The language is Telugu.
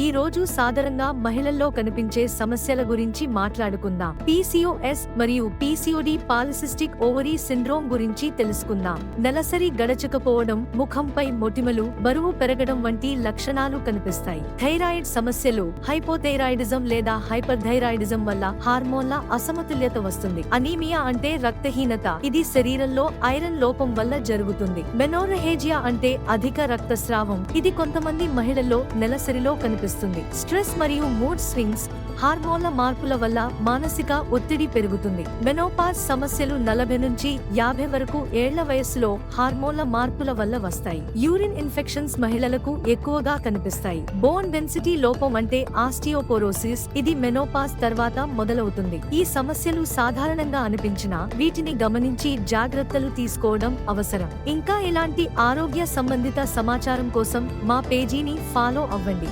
ఈ రోజు సాధారణంగా మహిళల్లో కనిపించే సమస్యల గురించి మాట్లాడుకుందాం. పీసీఓఎస్ మరియు పీసీఓడి పాలిసిస్టిక్ ఓవరీ సిండ్రోమ్ గురించి తెలుసుకుందాం. నెలసరి గడచకపోవడం ముఖంపై మొటిమలు బరువు పెరగడం వంటి లక్షణాలు కనిపిస్తాయి. థైరాయిడ్ సమస్యలు హైపోథైరాయిడిజం లేదా హైపర్ థైరాయిడిజం వల్ల హార్మోన్ల అసమతుల్యత వస్తుంది. అనీమియా అంటే రక్తహీనత. ఇది శరీరంలో ఐరన్ లోపం వల్ల జరుగుతుంది. మెనోరహేజియా అంటే అధిక రక్తస్రావం. ఇది కొంతమంది మహిళల్లో నెలసరిలో కనిపిస్తుంది. స్ట్రెస్ మరియు మూడ్ స్వింగ్స్ హార్మోన్ల మార్పుల వల్ల మానసిక ఒత్తిడి పెరుగుతుంది. మెనోపాజ్ సమస్యలు నలభై నుంచి యాభై వరకు ఏళ్ళ వయస్సులో హార్మోన్ల మార్పుల వల్ల వస్తాయి. యూరిన్ ఇన్ఫెక్షన్స్ మహిళలకు ఎక్కువగా కనిపిస్తాయి. బోన్ డెన్సిటీ లోపం అంటే ఆస్టియోపోరోసిస్ ఇది మెనోపాజ్ తర్వాత మొదలవుతుంది. ఈ సమస్యలు సాధారణంగా అనిపించినా వీటిని గమనించి జాగ్రత్తలు తీసుకోవడం అవసరం. ఇంకా ఇలాంటి ఆరోగ్య సంబంధిత సమాచారం కోసం మా పేజీని ఫాలో అవ్వండి.